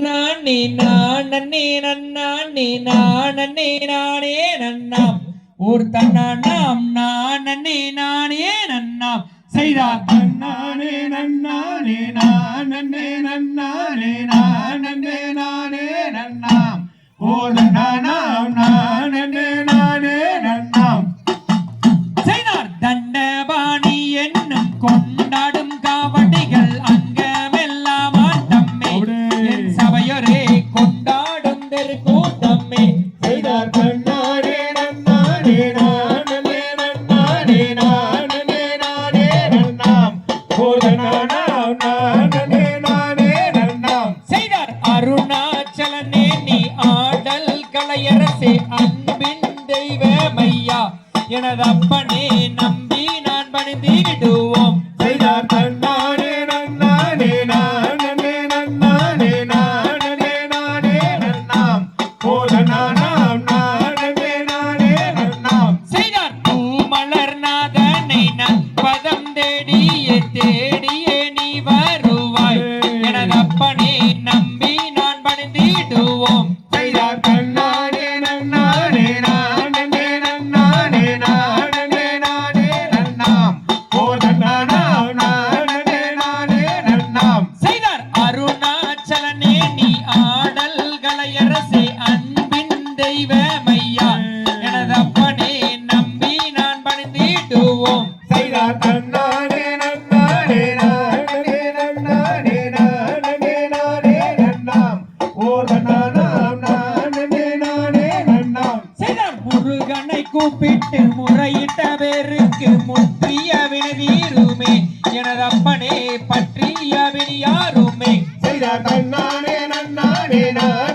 நானே நானே நன்னானே நானே நானே நன்னாம். ஊர் தன்னாம் நானே நானே நன்னாம். செய்தார் நன்னானே நன்னானே நானே நன்னானே நானே நானே நன்னாம். ஓத நானாம் நானே நானே நன்னாம். செய்தார் தண்டபாணி என்னும் கொண்டாடும் கொண்டாடும் தெரு கூட்டம்மே செய்தார் கண்ணானே நன்னானே நானே நன்னானே நானே நானே நன்னாம். ஓத நானே நானே நன்னாம். செய்தார் அருணாச்சலனே நீ ஆடல் கலையரசே அன்பின் தெய்வமையா. எனது அப்பனே நம்பி நான் பணிந்து விடுவோம் பணிந்திடுவோம் செய்தார் கண்ணானே நன்னானே நானே நன்னானே நானே நானே நன்னாம். ஓத நானாம் நானே நானே நன்னாம். செய்தார் அருணாச்சலனே நீ ஆடல் கலையரசே அன்பின் தெய்வமையா. எனது அப்பனே நம்பி நான் பணிந்திடுவோம் செய்தார் கண்ணானே முருகனை கூப்பிட்டு முறையிட்ட பேருக்கு முற்றிய வினதீருமே எனது அப்பனே பற்றிய வினியாருமே. செய்தார். கண்ணானே நன்னானே நானே